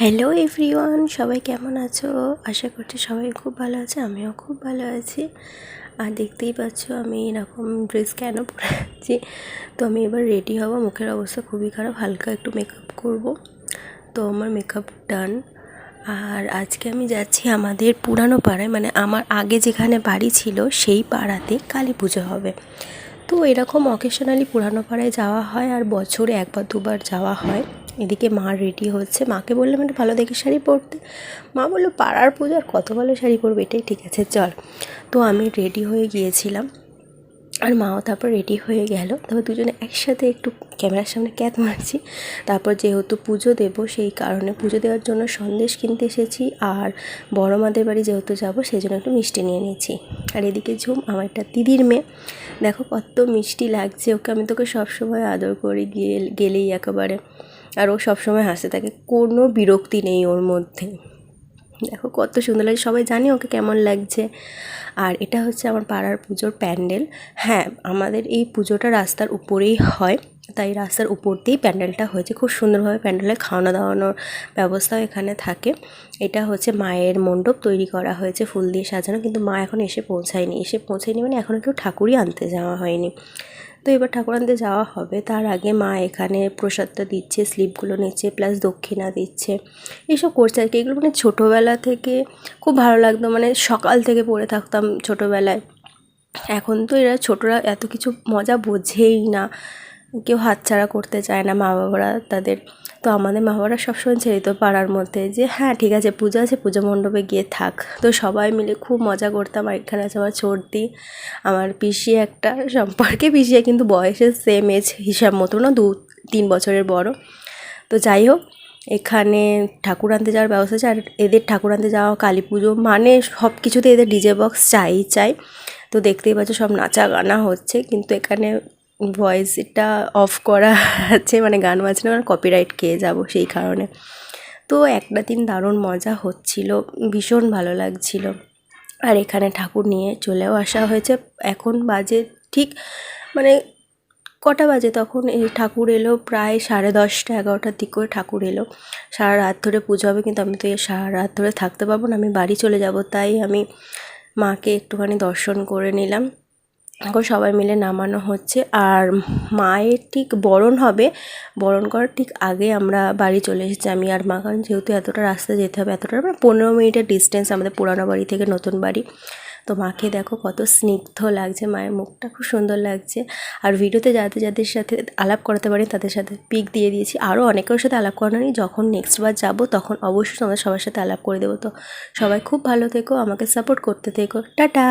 Hello everyone সবাই কেমন আছো? আশা করছি সবাই খুব ভালো আছে, আমিও খুব ভালো আছি। আর দেখতেই পাচ্ছ, আমি এরকম ড্রেস কেন পরে আছি? তো আমি এবার রেডি হব। মুখের অবস্থা খুবই খারাপ, হালকা একটু মেকআপ করব। তো আমার মেকআপ ডান আর আজকে আমি যাচ্ছি আমাদের পুরানো পাড়ায় মানে আমার আগে যেখানে বাড়ি ছিল, সেই পাড়াতে কালী পুজো হবে। তো এরকম অকেশনালি পুরানো পাড়ায় যাওয়া হয়, আর বছরে একবার দুবার যাওয়া হয়। এদিকে মা রেডি হচ্ছে। মাকে বললাম একটা ভালো দেখে শাড়ি পরতে। মা বলল, পাড়ার পুজো আর কত ভালো শাড়ি পরবে, এটাই ঠিক আছে, চল। তো আমি রেডি হয়ে গিয়েছিলাম আর মাও তারপর রেডি হয়ে গেল। তারপর দুজনে একসাথে একটু ক্যামেরার সামনে ক্যাত মারছি। তারপর যেহেতু পুজো দেবো, সেই কারণে পুজো দেওয়ার জন্য সন্দেশ কিনতে এসেছি আর বড় মাদের বাড়ি যেহেতু যাব, সেই জন্য একটু মিষ্টি নিয়ে নিয়েছি। আর এদিকে ঝুম, আমার একটা দিদির মেয়ে। দেখো কত মিষ্টি লাগছে, ওকে আমি তোকে সবসময় আদর করি গেলেই একেবারে। আর ও সবসময় হাসতে থাকে কোনো বিরক্তি নেই ওর মধ্যে। দেখো কত সুন্দর লাগে সবাই জানে ওকে কেমন লাগছে। আর এটা হচ্ছে আমার পাড়ার পুজোর প্যান্ডেল। হ্যাঁ আমাদের এই পুজোটা রাস্তার উপরেই হয়। তাই রাস্তার উপর দিয়েই প্যান্ডেলটা হয়েছে। খুব সুন্দরভাবে প্যান্ডেলে খাওয়ানো দাওয়ানোর ব্যবস্থাও এখানে থাকে। এটা হচ্ছে মায়ের মণ্ডপ, তৈরি করা হয়েছে ফুল দিয়ে সাজানো, কিন্তু মা এখন এসে পৌঁছায়নি। এসে পৌঁছায়নি মানে এখনও কেউ ঠাকুরই আনতে যাওয়া হয়নি। তো এবার ঠাকুর আনতে যাওয়া হবে, তার আগে মা এখানে প্রসাদটা দিচ্ছে, স্লিপগুলো নিচ্ছে, প্লাস দক্ষিণা দিচ্ছে। এইসব করছে আর কি। এগুলো মানে ছোটোবেলা থেকে খুব ভালো লাগতো। মানে সকাল থেকে পড়ে থাকতাম ছোটোবেলায়। এখন তো এরা ছোটরা এত কিছু মজা বোঝেই না। কেউ হাতছাড়া করতে চায় না মা বাবারা তাদের। তো আমাদের মা বাবারা সবসময় ছেড়ে দিত পাড়ার মধ্যে যে হ্যাঁ ঠিক আছে, পূজা আছে, পুজো মণ্ডপে গিয়ে থাক। তো সবাই মিলে খুব মজা করতাম। আর এখানে আছে আমার চর্দি, আমার পিসি একটা, সম্পর্কে পিসিয়া কিন্তু বয়সের সেম এজ হিসাব মতো না, দু, তিন বছরের বড়। তো যাই হোক, এখানে ঠাকুর আনতে যাওয়ার ব্যবস্থা আছে। আর এদের ঠাকুর আনতে যাওয়া, কালী পুজো মানে সব কিছুতে এদের ডিজে বক্স চাই চাই। তো দেখতেই পাচ্ছ সব নাচা গানা হচ্ছে। কিন্তু এখানে ভয়েসটা অফ করা আছে মানে গান বাজনা মানে কপিরাইট খেয়ে যাব সেই কারণে। তো একটা দিন দারুণ মজা হচ্ছিল, ভীষণ ভালো লাগছিল। আর এখানে ঠাকুর নিয়ে চলেও আসা হয়েছে। এখন বাজে ঠিক মানে কটা বাজে তখন? এই ঠাকুর এলো প্রায় সাড়ে দশটা, এগারোটার দিক করে ঠাকুর এলো। সারা রাত ধরে পুজো হবে, কিন্তু আমি তো সারা রাত ধরে থাকতে পারব না, আমি বাড়ি চলে যাব, তাই আমি মাকে একটুখানি দর্শন করে নিলাম। এখন সবাই মিলে নামানো হচ্ছে। আর মায়ের ঠিক বরণ হবে। বরণ করার ঠিক আগে আমরা বাড়ি চলে এসেছি আমি আর মা, কারণ যেহেতু এতটা রাস্তা যেতে হবে, এতটা মানে পনেরো মিনিটের ডিস্টেন্স আমাদের পুরানো বাড়ি থেকে নতুন বাড়ি। তো মাকে দেখো কত স্নিগ্ধ লাগছে, মায়ের মুখটা খুব সুন্দর লাগছে। আর ভিডিওতে যাদের যাদের সাথে আলাপ করাতে পারি তাদের সাথে পিক দিয়ে দিয়েছি। আরও অনেকের সাথে আলাপ করানো নেই যখন নেক্সট বার যাব, তখন অবশ্যই তোমাদের সবার সাথে আলাপ করে দেবো। তো সবাই খুব ভালো থেকো, আমাকে সাপোর্ট করতে থেকো। টাটা!